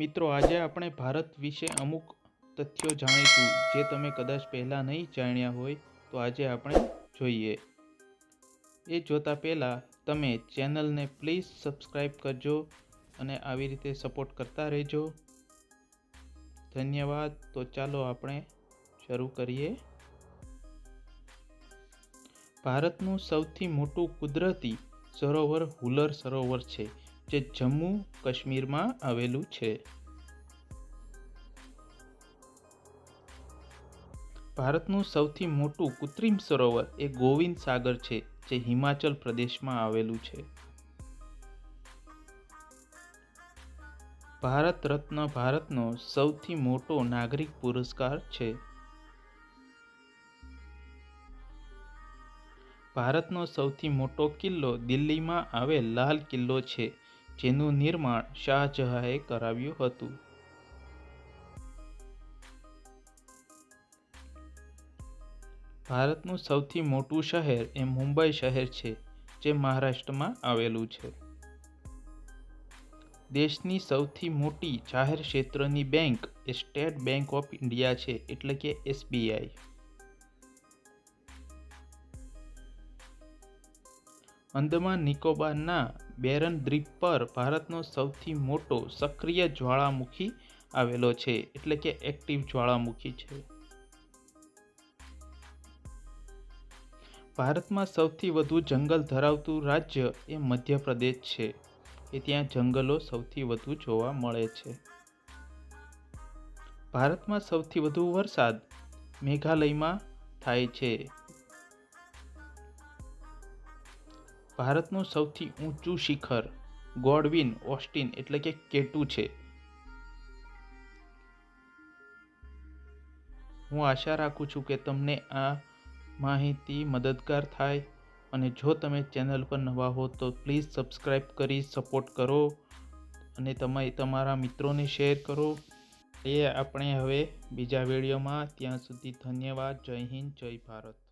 મિત્રો, આજે આપણે ભારત વિશે અમુક તથ્યો જાણીશું, જે તમે કદાચ પહેલાં નહીં જાણ્યા હોય તો આજે આપણે જોઈએ. એ જોતાં પહેલાં તમે ચેનલને પ્લીઝ સબસ્ક્રાઈબ કરજો અને આવી રીતે સપોર્ટ કરતા રહેજો. ધન્યવાદ. તો ચાલો આપણે શરૂ કરીએ. ભારતનું સૌથી મોટું કુદરતી સરોવર હુલર સરોવર છે. જે જમ્મુ કાશ્મીરમાં આવેલું છે. ભારતનું સૌથી મોટું કૃત્રિમ સરોવર એ ગોવિંદ સાગર છે, જે હિમાચલ પ્રદેશમાં આવેલું છે. ભારત રત્ન ભારતનો સૌથી મોટો નાગરિક પુરસ્કાર છે. ભારતનો સૌથી મોટો કિલ્લો દિલ્હીમાં આવેલ લાલ કિલ્લો છે. જેનું નિર્માણ શાહજહાંએ કરાવ્યું હતું. ભારતનું સૌથી મોટું શહેર એ મુંબઈ શહેર છે, જે મહારાષ્ટ્રમાં આવેલું છે. દેશની સૌથી મોટી જાહેર ક્ષેત્રની બેંક એ સ્ટેટ બેંક ઓફ ઇન્ડિયા છે, એટલે કે એસબીઆઈ. અંદમાન નિકોબારના બેરન દ્વીપ પર ભારતનો સૌથી મોટો સક્રિય જ્વાળામુખી આવેલો છે, એટલે કે એક્ટિવ જ્વાળામુખી છે. ભારતમાં સૌથી વધુ જંગલ ધરાવતું રાજ્ય એ મધ્યપ્રદેશ છે, એ ત્યાં જંગલો સૌથી વધુ જોવા મળે છે. ભારતમાં સૌથી વધુ વરસાદ મેઘાલયમાં થાય છે ભારતનું સૌથી ઊંચું શિખર, ગોડવિન, ઓસ્ટિન એટલે કે કેટુ છે. હું આશા રાખું છું કે તમને આ માહિતી મદદગાર થાય અને જો તમે ચેનલ પર નવા હો તો પ્લીઝ સબસ્ક્રાઈબ કરી સપોર્ટ કરો અને તમે તમારા મિત્રોને શેર કરો. એ આપણે હવે બીજા વિડીયોમાં. ત્યાં સુધી ધન્યવાદ. જય હિન્દ, જય ભારત.